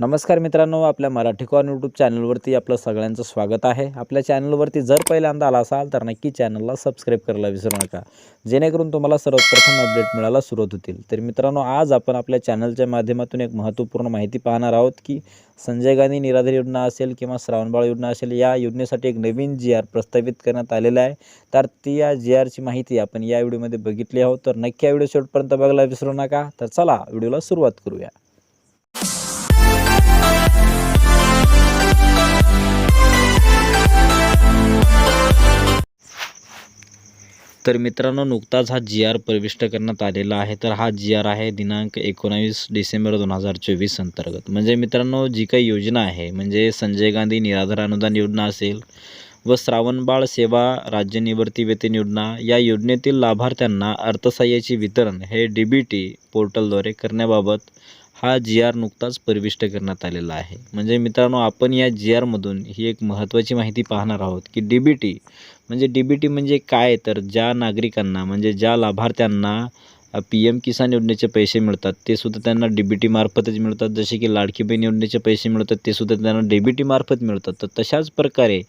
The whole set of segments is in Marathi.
नमस्कार मित्रांनो आपल्या मराठी कॉन यूट्यूब चॅनलवरती आपलं सगळ्यांचं स्वागत आहे. आपल्या चॅनलवरती जर पहिल्यांदा आला असाल तर नक्की चॅनलला सबस्क्राईब करायला विसरू नका. जेणेकरून तुम्हाला सर्वप्रथम अपडेट मिळायला सुरुवात होतील. तर मित्रांनो आज आपण आपल्या चॅनलच्या माध्यमातून एक महत्त्वपूर्ण माहिती पाहणार आहोत की संजय गांधी निराधार योजना असेल किंवा श्रावणबाळ योजना असेल या योजनेसाठी एक नवीन जी आर प्रस्तावित करण्यात आलेला आहे. तर ती या जी आरची माहिती आपण या व्हिडिओमध्ये बघितली आहोत. तर नक्की या व्हिडिओ शेवटपर्यंत बघायला विसरू नका. तर चला व्हिडिओला सुरुवात करूया. तर मित्रांनो नुकताच हा जी आर प्रविष्ट करण्यात आलेला आहे. तर हा जी आर आहे दिनांक एकोणावीस डिसेंबर दोन हजार चोवीस अंतर्गत. म्हणजे मित्रांनो जी काही योजना आहे म्हणजे संजय गांधी निराधार अनुदान योजना असेल व श्रावणबाळ सेवा राज्य निवृत्ती वेतन योजना या योजनेतील लाभार्थ्यांना अर्थसहाय्याचे वितरण हे डी बी टी पोर्टलद्वारे करण्याबाबत हा जी आर नुकताच परिविष्ट करण्यात आलेला आहे. म्हणजे मित्रांनो आपण या जी आरमधून ही एक महत्त्वाची माहिती पाहणार आहोत की डी बी टी म्हणजे डी बी टी म्हणजे काय? तर ज्या नागरिकांना म्हणजे ज्या लाभार्थ्यांना पी एम किसान योजनेचे पैसे मिळतात ते सुद्धा त्यांना डी बी टीमार्फतच मिळतात. जसे की लाडकी बहीण योजनेचे पैसे मिळतात ते सुद्धा त्यांना डी बी टीमार्फत मिळतात. तर तशाच प्रकारे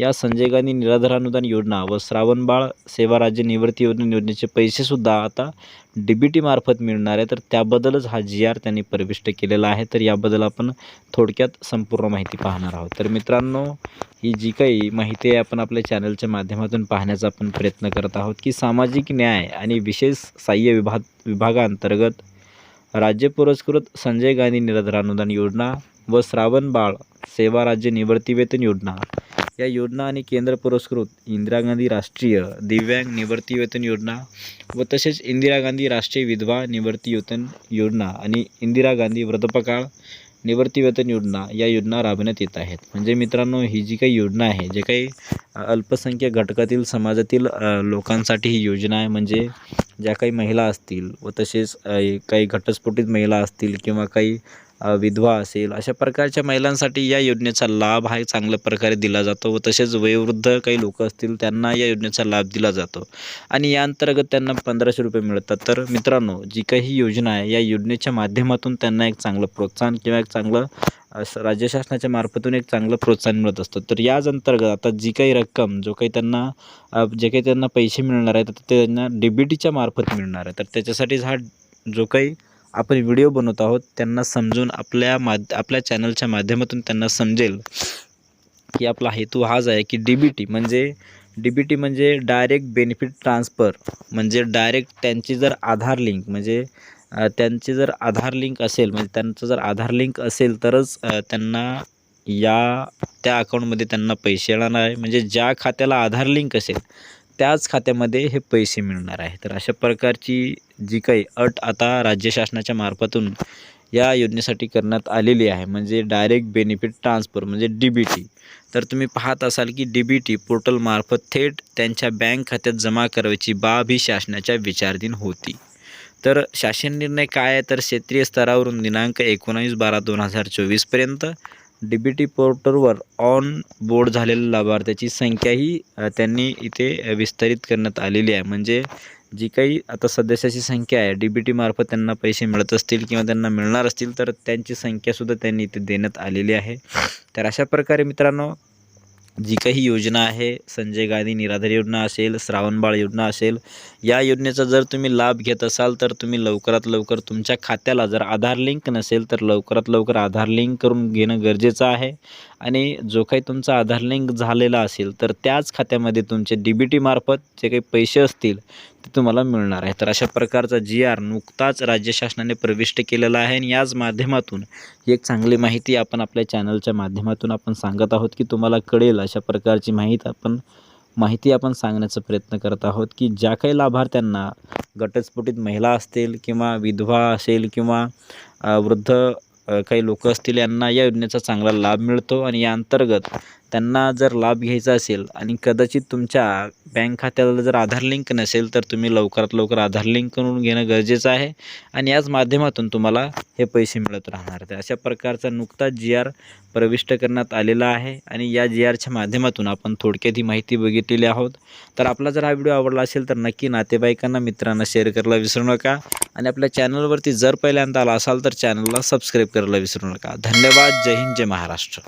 या संजय गांधी निराधार अनुदान योजना व श्रावणबाळ सेवा राज्य निवृत्ती योजना योजनेचे पैसेसुद्धा आता डी बी टीमार्फत मिळणार आहे. तर त्याबद्दलच हा जी आर त्यांनी प्रविष्ट केलेला आहे. तर याबद्दल आपण थोडक्यात संपूर्ण माहिती पाहणार आहोत. तर मित्रांनो ही जी काही माहिती आहे आपण आपल्या चॅनलच्या माध्यमातून पाहण्याचा आपण प्रयत्न करत आहोत की सामाजिक न्याय आणि विशेष सहाय्य विभाग विभागाअंतर्गत राज्य पुरस्कृत संजय गांधी निराधार अनुदान योजना व श्रावण बाळ सेवा राज्य निवृत्तीवेतन योजना या योजना आणि केंद्र पुरस्कृत इंदिरा गांधी राष्ट्रीय दिव्यांग निवृत्तीवेतन योजना व तसेच इंदिरा गांधी राष्ट्रीय विधवा निवृत्तीवेतन योजना आणि इंदिरा गांधी वृद्धपकाळ निवृत्तीवेतन योजना या योजना राबवण्यात येत आहेत. म्हणजे मित्रांनो ही जी काही योजना आहे जे काही अ, अल्पसंख्याक घटकातील समाजातील लोकांसाठी ही योजना आहे म्हणजे ज्या काही महिला असतील व तसेच काही घटस्फोटित महिला असतील किंवा काही विधवा असेल अशा प्रकारच्या महिलांसाठी या योजनेचा लाभ हा चांगल्या प्रकारे दिला जातो व तसेच वयोवृद्ध काही लोक असतील त्यांना या योजनेचा लाभ दिला जातो. आणि या अंतर्गत त्यांना पंधराशे रुपये मिळतात. तर मित्रांनो जी काही योजना आहे या योजनेच्या माध्यमातून त्यांना एक चांगलं प्रोत्साहन किंवा एक चांगलं राज्य शासनाच्या मार्फतून एक चांगलं प्रोत्साहन मिळत असतं. तर याच अंतर्गत आता जी काही रक्कम जो काही त्यांना जे काही त्यांना पैसे मिळणार आहेत तर ते त्यांना डी बी टीच्या मार्फत मिळणार आहे. तर त्याच्यासाठीच हा जो काही आपण व्हिडिओ बनवत आहोत त्यांना समजून आपल्या माध आपल्या चॅनलच्या माध्यमातून त्यांना समजेल की आपला हेतू हाच आहे की डी बी टी म्हणजे डी बी टी म्हणजे डायरेक्ट बेनिफिट ट्रान्सफर म्हणजे डायरेक्ट त्यांची जर आधार लिंक म्हणजे त्यांची जर आधार लिंक असेल म्हणजे त्यांचं जर आधार लिंक असेल तरच त्यांना या त्या अकाउंटमध्ये त्यांना पैसे येणार आहे. म्हणजे ज्या खात्याला आधार लिंक असेल त्याच खात्यामध्ये हे पैसे मिळणार आहे. तर अशा प्रकारची जी काही अट आता राज्य शासनाच्या मार्फतून या योजनेसाठी करण्यात आलेली आहे. म्हणजे डायरेक्ट बेनिफिट ट्रान्सफर म्हणजे डी बी टी तर तुम्ही पाहत असाल की डी बी टी पोर्टलमार्फत थेट त्यांच्या बँक खात्यात जमा करायची बाब ही शासनाच्या विचारधीन होती. तर शासन निर्णय काय आहे? तर क्षेत्रीय स्तरावरून दिनांक एकोणावीस बारा दोन हजार चोवीसपर्यंत डी बी टी पोर्टलवर ऑन बोर्ड झालेल्या लाभार्थ्याची संख्याही त्यांनी इथे विस्तारित करण्यात आलेली आहे. म्हणजे जी काही आता सदस्याची संख्या आहे डी बी टीमार्फत त्यांना पैसे मिळत असतील किंवा त्यांना मिळणार असतील तर त्यांची संख्यासुद्धा त्यांनी इथे देण्यात आलेली आहे. तर अशा प्रकारे मित्रांनो जी काही योजना आहे संजय गांधी निराधार योजना असेल श्रावणबाळ योजना असेल या योजनेचा जर तुम्ही लाभ घेत असाल तर तुम्ही लवकरात लवकर तुमच्या खात्याला जर आधार लिंक नसेल तर लवकरात लवकर आधार लिंक करून घेणं गरजेचं आहे. आणि जो काही तुमचा आधार लिंक झालेला असेल तर त्याच खात्यामध्ये तुमचे डी बी टीमार्फत जे काही पैसे असतील ते तुम्हाला मिळणार आहे. तर अशा प्रकारचा जी आर नुकताच राज्य शासनाने प्रविष्ट केलेला आहे आणि याच माध्यमातून ही एक चांगली माहिती आपण आपल्या चॅनलच्या माध्यमातून आपण सांगत आहोत की तुम्हाला कळेल अशा प्रकारची माहिती आपण माहिती आपण सांगण्याचा प्रयत्न करत आहोत की ज्या काही लाभार्थ्यांना गटस्फोटीत महिला असतील किंवा विधवा असेल किंवा वृद्ध काही लोक असतील यांना या योजनेचा चांगला लाभ मिळतो. आणि या अंतर्गत त्यांना जर लाभ घ्यायचा असेल आणि कदाचित तुमच्या बँक खात्याला जर आधार लिंक नसेल तर तुम्ही लवकरात लवकर आधार लिंक करून घेणं गरजेचं आहे आणि याच माध्यमातून तुम्हाला हे पैसे मिळत राहणार तर अशा प्रकारचा नुकताच जी आर प्रविष्ट करण्यात आलेला आहे आणि या जी आरच्या माध्यमातून आपण थोडक्यात ही माहिती बघितलेली आहोत. तर आपला जर हा व्हिडिओ आवडला असेल तर नक्की नातेवाईकांना मित्रांना शेअर करायला विसरू नका आणि आपल्या चॅनलवरती जर पहिल्यांदा आला असाल तर चॅनलला सबस्क्राईब करायला विसरू नका. धन्यवाद. जय हिंद. जय महाराष्ट्र.